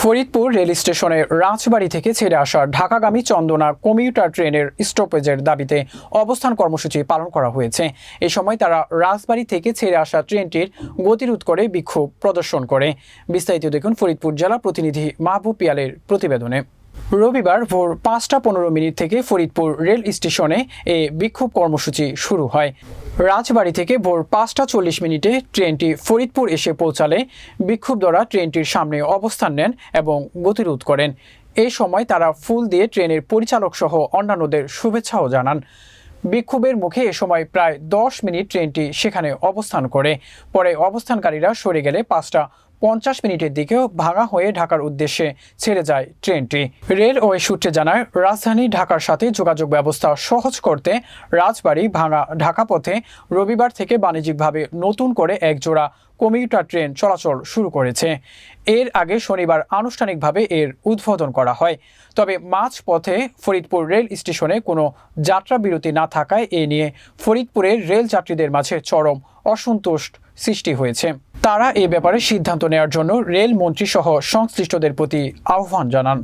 Faridpur rail স্টেশনে রাজবাড়ি থেকে ছেড়ে আসা ঢাকাগামী চন্দনা কমিউটার ট্রেনের স্টপেজের দাবিতে অবস্থান কর্মসূচি পালন করা হয়েছে। এ সময় তারা রাজবাড়ি থেকে ছেড়ে আসা ট্রেনটির গতিরোধ করে বিক্ষোভ প্রদর্শন করে। বিস্তারিত দেখুন ফরিদপুর জেলা প্রতিনিধি মাহবুব পিয়ালের প্রতিবেদনে। রবিবার ভোর পাঁচটা পনেরো মিনিট থেকে ফরিদপুর রেল স্টেশনে এ বিক্ষোভ কর্মসূচি শুরু হয়। রাজবাড়ী থেকে ভোর পাঁচটা চল্লিশ মিনিটে ট্রেনটি ফরিদপুর এসে পৌঁছালে বিক্ষুব্ধরা ট্রেনটির সামনে অবস্থান নেন এবং গতিরোধ করেন। এই সময় তারা ফুল দিয়ে ট্রেনের পরিচালক সহ অন্যান্যদের শুভেচ্ছাও জানান। বিক্ষোভের মুখে এ সময় প্রায় দশ মিনিট ট্রেনটি সেখানে অবস্থান করে। পরে অবস্থানকারীরা সরে গেলে পাঁচটা পঞ্চাশ মিনিটের দিকেও ভাঙা হয়ে ঢাকার উদ্দেশ্যে ছেড়ে যায় ট্রেনটি। রেলওয়ে সূত্রে জানায়, রাজধানী ঢাকার সাথে যোগাযোগ ব্যবস্থা সহজ করতে রাজবাড়ি ভাঙা ঢাকা পথে রবিবার থেকে বাণিজ্যিকভাবে নতুন করে এক জোড়া কমিউটার ট্রেন চলাচল শুরু করেছে। এর আগে শনিবার আনুষ্ঠানিকভাবে এর উদ্বোধন করা হয়। তবে মাঝ পথে ফরিদপুর রেল স্টেশনে কোনো যাত্রা বিরতি না থাকায় এ নিয়ে ফরিদপুরের রেল যাত্রীদের মাঝে চরম অসন্তোষ সৃষ্টি হয়েছে। তারা এ ব্যাপারে সিদ্ধান্ত নেওয়ার জন্য রেল মন্ত্রী সহ সংশ্লিষ্টদের প্রতি আহ্বান জানান।